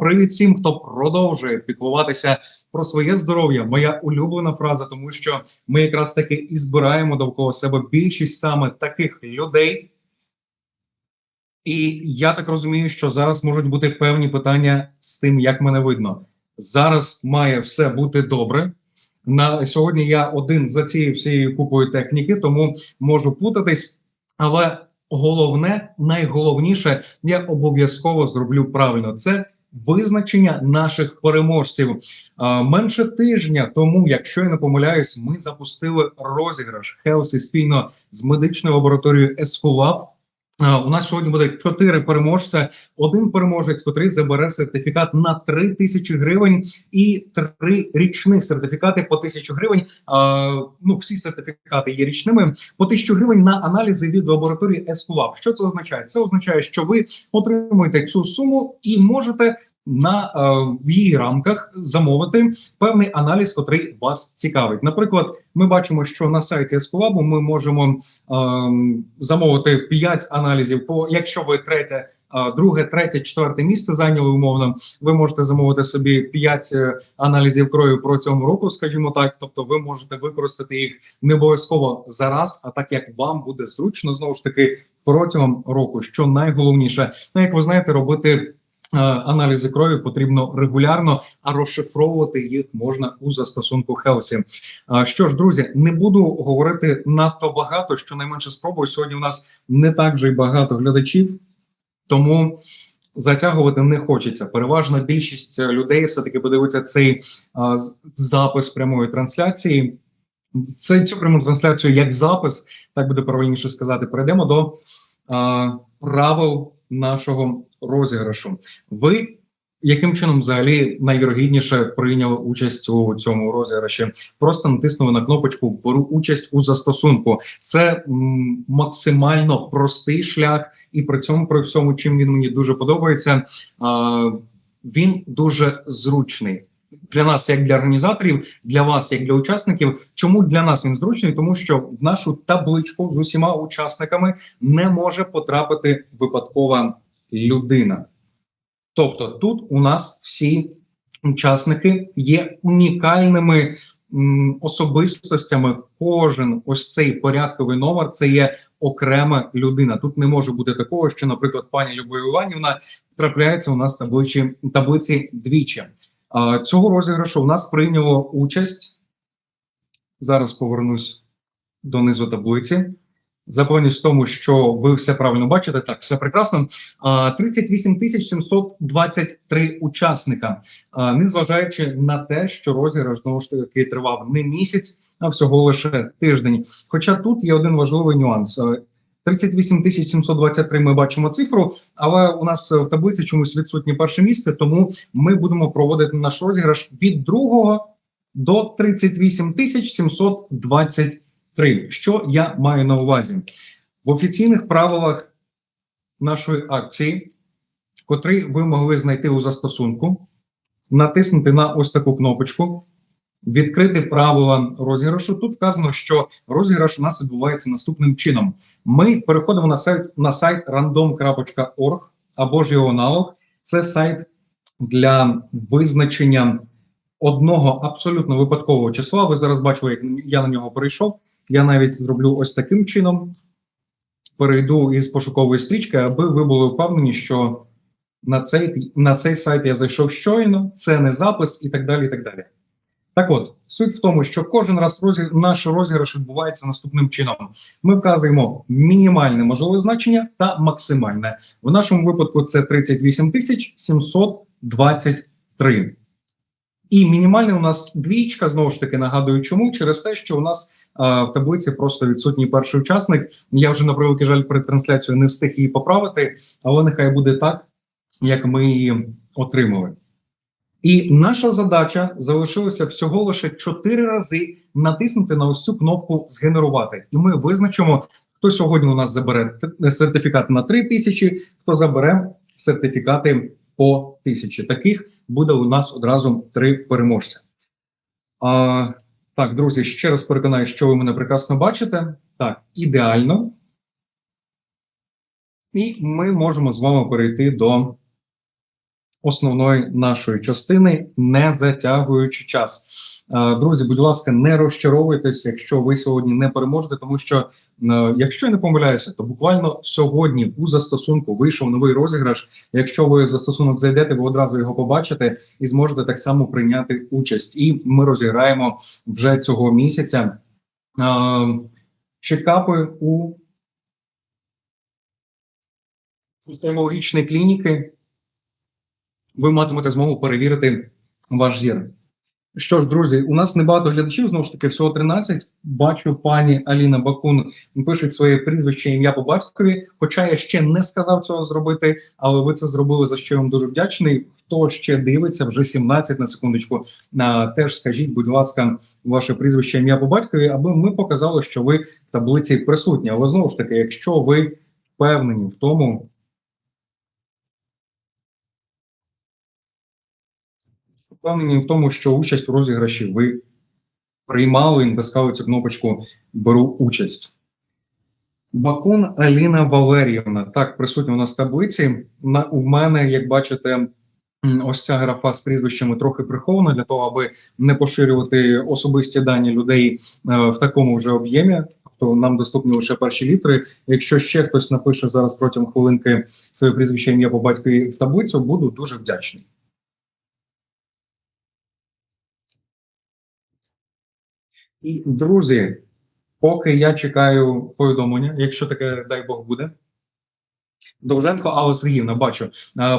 Привіт всім, хто продовжує піклуватися про своє здоров'я. Моя улюблена фраза, тому що ми якраз таки і збираємо довкола себе більшість саме таких людей. І я так розумію, що зараз можуть бути певні питання з тим, як мене видно. Зараз має все бути добре. На сьогодні я один за цією всією купою техніки, тому можу плутатись. Але головне, найголовніше, я обов'язково зроблю правильно. Це визначення наших переможців. Менше тижня тому, якщо я не помиляюсь, ми запустили розіграш Хелсі спільно з медичною лабораторією Ескулаб. А, У нас сьогодні буде чотири переможця. Один переможець, котрий забере сертифікат на 3 тисячі гривень, і три річних сертифікати по тисячу гривень. А, ну всі сертифікати є річними по тисячу гривень на аналізи від лабораторії Ескулаб. Що це означає? Це означає, що ви отримуєте цю суму і можете на е, в її рамках замовити певний аналіз, котрий вас цікавить. Наприклад, ми бачимо, що на сайті Ескулабу ми можемо е, замовити 5 аналізів. По якщо ви третє, е, друге, третє, четверте місце зайняли умовно, ви можете замовити собі 5 аналізів крові протягом року, скажімо так. Тобто, ви можете використати їх не обов'язково зараз, а так як вам буде зручно, знову ж таки протягом року. Що найголовніше, ну як ви знаєте, робити. Е, Аналізи крові потрібно регулярно, а розшифровувати їх можна у застосунку Хелсі. Що ж, друзі, не буду говорити надто багато. Щонайменше спробую. Сьогодні у нас не так же й багато глядачів, тому затягувати не хочеться. Переважна більшість людей все таки подивиться цей а, запис прямої трансляції. Це цю пряму трансляцію як запис, так буде правильніше сказати. Перейдемо до а, правил нашого розіграшу. Ви яким чином взагалі найвірогідніше прийняли участь у цьому розіграші? Просто натиснули на кнопочку Беру участь у застосунку. Це м, максимально простий шлях, і при цьому при всьому, чим він мені дуже подобається, а, він дуже зручний. Для нас, як для організаторів, для вас, як для учасників, чому для нас він зручний? Тому що в нашу табличку з усіма учасниками не може потрапити випадкова людина. Тобто, тут у нас всі учасники є унікальними особистостями. Кожен ось цей порядковий номер це є окрема людина. Тут не може бути такого, що, наприклад, пані Любов Іванівна трапляється у нас в таблиці, таблиці двічі. Цього розіграшу у нас прийняло участь. Зараз повернусь донизу таблиці. Запевнюсь в тому, що ви все правильно бачите. Так, все прекрасно. А, 38 тисяч 723 учасника. Незважаючи на те, що розіграш знову ж таки тривав не місяць, а всього лише тиждень. Хоча тут є один важливий нюанс. Е, 38 723 ми бачимо цифру, але у нас в таблиці чомусь відсутнє перше місце, тому ми будемо проводити наш розіграш від другого до 38 723. Що я маю на увазі? В офіційних правилах нашої акції, котрі ви могли знайти у застосунку, натиснути на ось таку кнопочку, відкрити правила розіграшу. Тут вказано, що розіграш у нас відбувається наступним чином. Ми переходимо на сайт на сайт random.org або ж його аналог. Це сайт для визначення одного абсолютно випадкового числа. Ви зараз бачили, як я на нього перейшов. Я навіть зроблю ось таким чином. Перейду із пошукової стрічки, аби ви були впевнені, що на цей, на цей сайт я зайшов щойно, це не запис і так далі. і так далі. Так от, суть в тому, що кожен раз розі... наш розіграш відбувається наступним чином. Ми вказуємо мінімальне можливе значення та максимальне. В нашому випадку це 38 тисяч 723. І мінімальне у нас двічка, знову ж таки нагадую, чому через те, що у нас а, в таблиці просто відсутній перший учасник. Я вже на превеликий жаль перед трансляцією не встиг її поправити, але нехай буде так, як ми її отримали. І наша задача залишилася всього лише 4 рази натиснути на ось цю кнопку згенерувати. І ми визначимо, хто сьогодні у нас забере сертифікат на 3 тисячі, хто забере сертифікати по тисячі. Таких буде у нас одразу три переможця. А, так, друзі, ще раз переконаю, що ви мене прекрасно бачите. Так, ідеально. І ми можемо з вами перейти до основної нашої частини, не затягуючи час. Е, Друзі, будь ласка, не розчаровуйтесь, якщо ви сьогодні не переможете, тому що е, якщо я не помиляюся, то буквально сьогодні у застосунку вийшов новий розіграш. Якщо ви в застосунок зайдете, ви одразу його побачите і зможете так само прийняти участь. І ми розіграємо вже цього місяця е, чекапи у стоматологічної клініки. Ви матимете змогу перевірити ваш зір. Що ж, друзі, у нас небагато глядачів, знову ж таки, всього 13. Бачу, пані Аліна Бакун пише своє прізвище ім'я по батькові. Хоча я ще не сказав цього зробити, але ви це зробили, за що я вам дуже вдячний. Хто ще дивиться, вже 17 на секундочку. Теж скажіть, будь ласка, ваше прізвище ім'я по батькові, аби ми показали, що ви в таблиці присутні. Але знову ж таки, якщо ви впевнені в тому, впевнені в тому, що участь у розіграші ви приймали натискали цю кнопочку Беру участь. Бакун Аліна Валеріївна. Так, присутня у нас в таблиці. На, у мене, як бачите, ось ця графа з прізвищами трохи прихована для того, аби не поширювати особисті дані людей е, в такому вже об'ємі. Тобто нам доступні лише перші літери. Якщо ще хтось напише зараз протягом хвилинки своє прізвище ім'я по батькові в таблицю, буду дуже вдячний. І друзі, поки я чекаю повідомлення, якщо таке, дай Бог буде. Довженко Алла Сергіївна, бачу.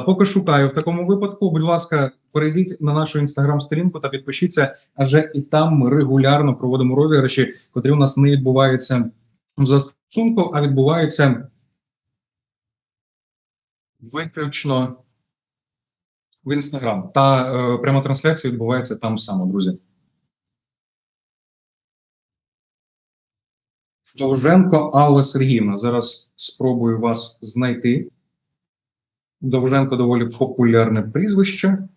Поки шукаю в такому випадку, будь ласка, перейдіть на нашу інстаграм-сторінку та підпишіться, адже і там ми регулярно проводимо розіграші, котрі у нас не відбуваються в застосунку, а відбуваються виключно в інстаграм. Та е, пряма трансляція відбувається там само, друзі. Довженко Алла Сергіївна. Зараз спробую вас знайти. Довженко доволі популярне прізвище,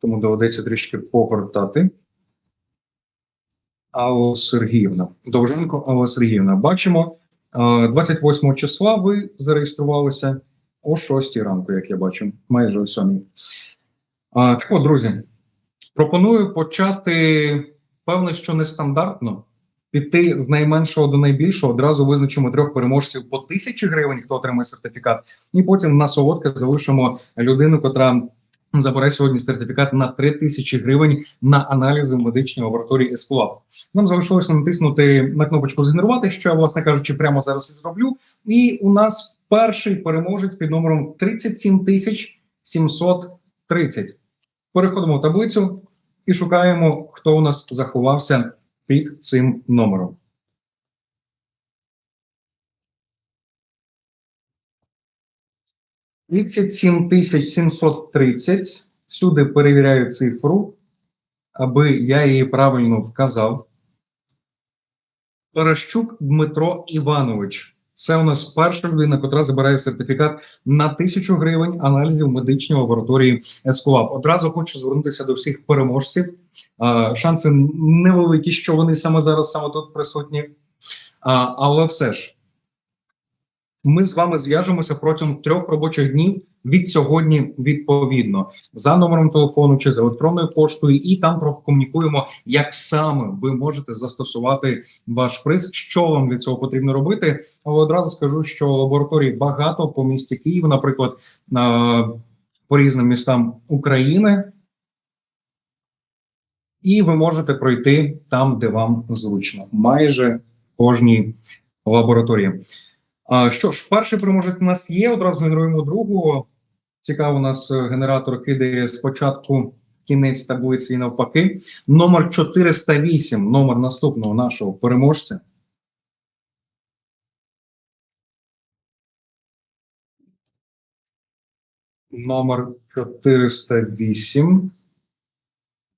тому доведеться трішки погортати. Алла Сергіївна. Довженко Алла Сергіївна. Бачимо, е, 28 числа ви зареєструвалися о 6 ранку, як я бачу, майже о 7. А, Так от, друзі, пропоную почати, певне, що нестандартно піти з найменшого до найбільшого. Одразу визначимо трьох переможців по тисячі гривень, хто отримає сертифікат, і потім на солодке залишимо людину, котра забере сьогодні сертифікат на 3 тисячі гривень на аналізи в медичній лабораторії Ескулап. Нам залишилося натиснути на кнопочку згенерувати, що я, власне кажучи, прямо зараз і зроблю. І у нас перший переможець під номером 37 тисяч 730. Переходимо в таблицю і шукаємо, хто у нас заховався під цим номером. Тисяч сімсот тридцять. Всюди перевіряю цифру, аби я її правильно вказав. Паращук Дмитро Іванович. Це у нас перша людина, котра забирає сертифікат на тисячу гривень аналізів медичної лабораторії Ескулап. Одразу хочу звернутися до всіх переможців. Шанси невеликі, що вони саме зараз саме тут присутні. Але все ж, ми з вами зв'яжемося протягом трьох робочих днів від сьогодні відповідно за номером телефону чи за електронною поштою, і там прокомунікуємо, як саме ви можете застосувати ваш приз, що вам для цього потрібно робити. Але одразу скажу, що лабораторій багато по місті Київ, наприклад, по різним містам України. І ви можете пройти там, де вам зручно, майже в кожній лабораторії. Що ж, перший переможець у нас є. Одразу генеруємо другого. Цікаво, у нас е, генератор кидає спочатку кінець таблиці і навпаки. Номер 408, номер наступного нашого переможця. Номер 408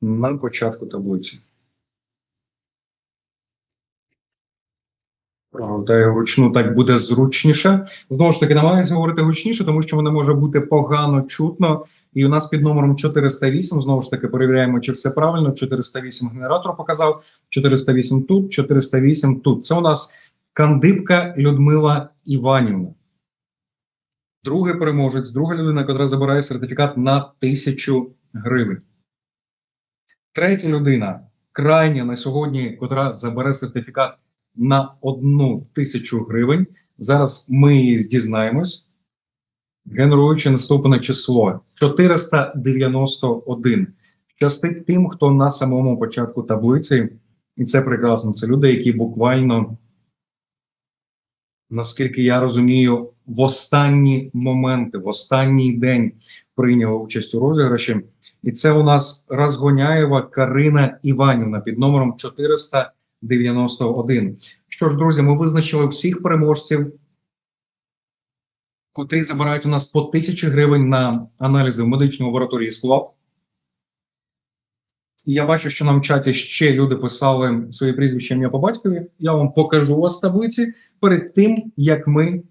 на початку таблиці. Правда, вручну так буде зручніше. Знову ж таки, намагаюся говорити гучніше, тому що мене може бути погано чутно. І у нас під номером 408, знову ж таки, перевіряємо, чи все правильно. 408 генератор показав, 408 тут, 408 тут. Це у нас Кандибка Людмила Іванівна. Другий переможець, друга людина, яка забирає сертифікат на тисячу гривень. Третя людина, крайня на сьогодні, котра забере сертифікат на одну тисячу гривень. Зараз ми дізнаємось, генеруючи наступне число 491. Щастить тим, хто на самому початку таблиці, і це прекрасно. Це люди, які буквально, наскільки я розумію, в останні моменти, в останній день прийняли участь у розіграші. І це у нас Розгоняєва Карина Іванівна під номером 491. Що ж, друзі, ми визначили всіх переможців, котрі забирають у нас по тисячі гривень на аналізи в медичній лабораторії СКЛАП. Я бачу, що нам в чаті ще люди писали свої прізвища ім'я по батькові. Я вам покажу вас таблиці перед тим, як ми.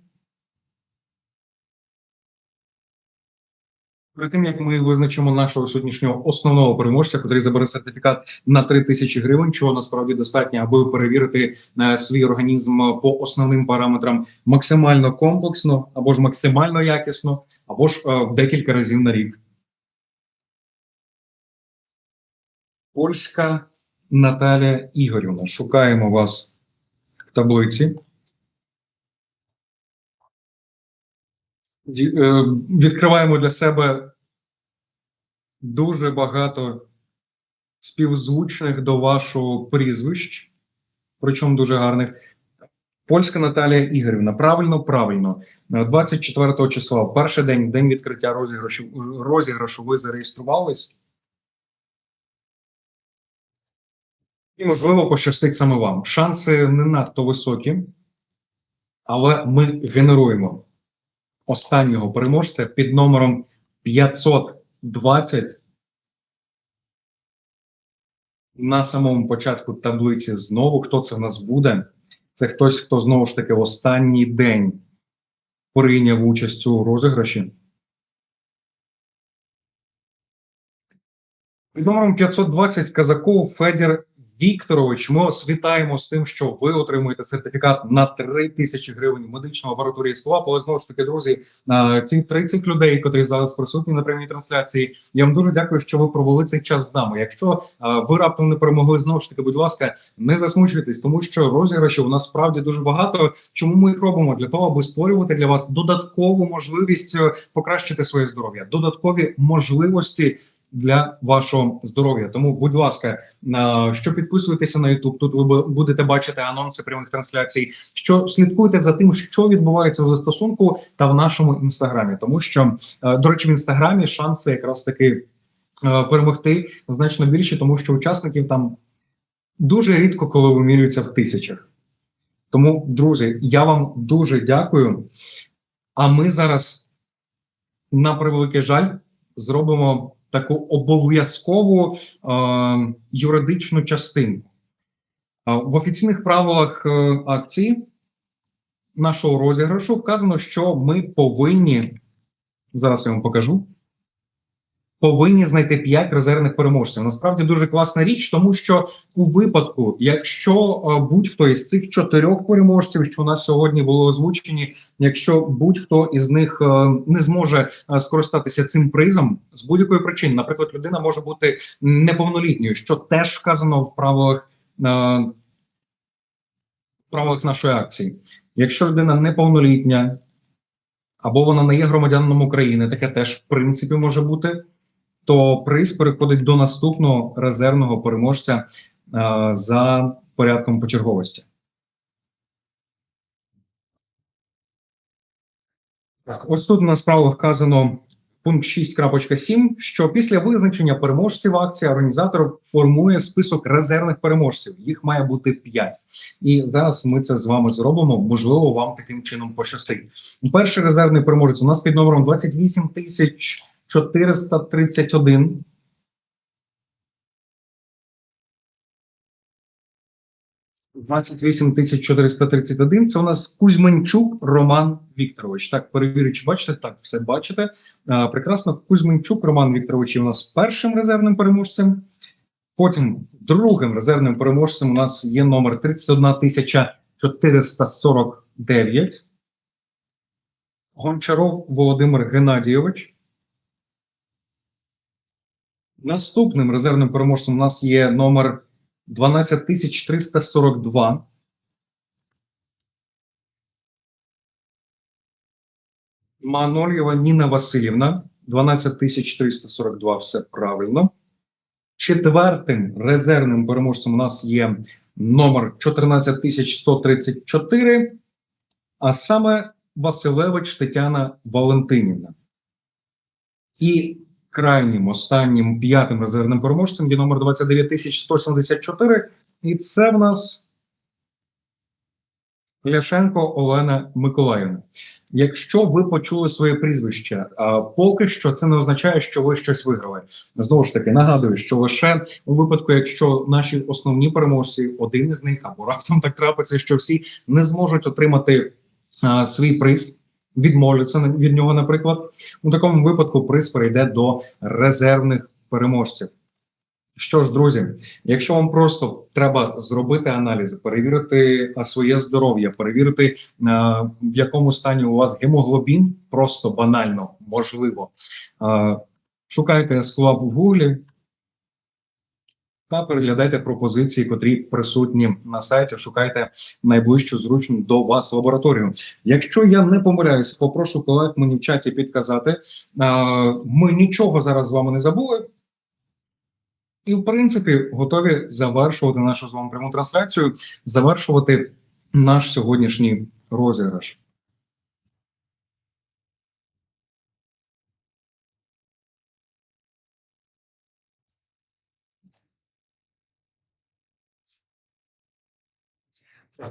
Перед тим як ми визначимо нашого сьогоднішнього основного переможця, який забере сертифікат на 3 тисячі гривень, чого насправді достатньо, аби перевірити е, свій організм по основним параметрам максимально комплексно, або ж максимально якісно, або ж е, декілька разів на рік. Польська Наталія Ігорівна. Шукаємо вас в таблиці. Відкриваємо для себе дуже багато співзвучних до вашого прізвищ, причому дуже гарних. Польська Наталія Ігорівна. Правильно, правильно. Е, 24 числа, в перший день, день відкриття розіграшу, розіграшу ви зареєструвались. І, можливо, пощастить саме вам. Шанси не надто високі, але ми генеруємо останнього переможця під номером 520 на самому початку таблиці знову. Хто це в нас буде? Це хтось, хто знову ж таки в останній день прийняв участь у розіграші. Під номером 520 Казаков Федір Вікторович. Ми вас вітаємо з тим, що ви отримуєте сертифікат на 3 тисячі гривень медичної лабораторії СКЛАП. Але знову ж таки, друзі, а, ці 30 людей, котрі зараз присутні на прямій трансляції. Я вам дуже дякую, що ви провели цей час з нами. Якщо ви раптом не перемогли, знову ж таки, будь ласка, не засмучуйтесь, тому що розіграшів у нас справді дуже багато. Чому ми їх робимо? Для того, аби створювати для вас додаткову можливість е, покращити своє здоров'я, додаткові можливості для вашого здоров'я. Тому, будь ласка, на що підписуйтеся на YouTube, Тут ви будете бачити анонси прямих трансляцій. Що слідкуйте за тим, що відбувається в застосунку та в нашому інстаграмі, тому що е, до речі, в інстаграмі шанси якраз таки е, перемогти значно більші, тому що учасників там дуже рідко коли вимірюються в тисячах. Тому, друзі, я вам дуже дякую. А ми зараз, на превеликий жаль, зробимо таку обов'язкову е, юридичну частинку. Е, в офіційних правилах е, акції нашого розіграшу вказано, що ми повинні зараз я вам покажу. Повинні знайти 5 резервних переможців. Насправді дуже класна річ, тому що у випадку, якщо е, будь-хто із цих чотирьох переможців, що у нас сьогодні були озвучені, якщо будь-хто із них е, не зможе е, скористатися цим призом з будь-якої причини, наприклад, людина може бути неповнолітньою, що теж вказано в правилах, правилах нашої акції. Якщо людина неповнолітня або вона не є громадянином України, таке теж в принципі може бути. То приз переходить до наступного резервного переможця е, за порядком почерговості. Так, ось тут у нас право вказано пункт 6.7, що після визначення переможців акції організатор формує список резервних переможців. Їх має бути 5. І зараз ми це з вами зробимо. Можливо, вам таким чином пощастить. Перший резервний переможець у нас під номером 28 тисяч 431. Двадцять вісім тисяч 431 це у нас Кузьменчук Роман Вікторович. Так, перевірю, чи бачите? Так, все бачите. А, прекрасно. Кузьменчук Роман Вікторович є у нас першим резервним переможцем. Потім другим резервним переможцем у нас є номер 31 449. Гончаров Володимир Геннадійович. Наступним резервним переможцем у нас є номер 12342. Манольєва Ніна Васильівна, 12342, все правильно. Четвертим резервним переможцем у нас є номер 14134, а саме Василевич Тетяна Валентинівна. І крайнім останнім п'ятим резервним переможцем є номер 29174, і це в нас Ляшенко Олена Миколаївна. Якщо ви почули своє прізвище, а поки що це не означає, що ви щось виграли. Знову ж таки, нагадую, що лише у випадку, якщо наші основні переможці, один із них або раптом так трапиться, що всі не зможуть отримати а, свій приз, відмовляться від нього, наприклад, у такому випадку приз перейде до резервних переможців. Що ж, друзі, якщо вам просто треба зробити аналізи, перевірити своє здоров'я, перевірити в якому стані у вас гемоглобін, просто банально можливо. Шукайте склаб в гуглі та переглядайте пропозиції, котрі присутні на сайті. Шукайте найближчу зручну до вас лабораторію. Якщо я не помиляюсь, попрошу колег мені в чаті підказати. Ми нічого зараз з вами не забули. І, в принципі, готові завершувати нашу з вами пряму трансляцію, завершувати наш сьогоднішній розіграш.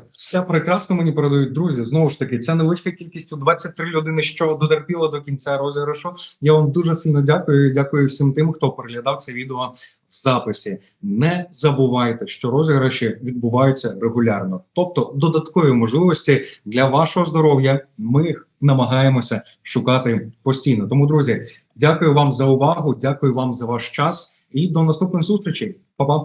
Все прекрасно мені передають друзі. Знову ж таки, ця невеличка кількість у 23 людини, що дотерпіла до кінця розіграшу. Я вам дуже сильно дякую. Дякую всім тим, хто переглядав це відео в записі. Не забувайте, що розіграші відбуваються регулярно, тобто додаткові можливості для вашого здоров'я. Ми їх намагаємося шукати постійно. Тому, друзі, дякую вам за увагу. Дякую вам за ваш час і до наступних зустрічей. Па-па.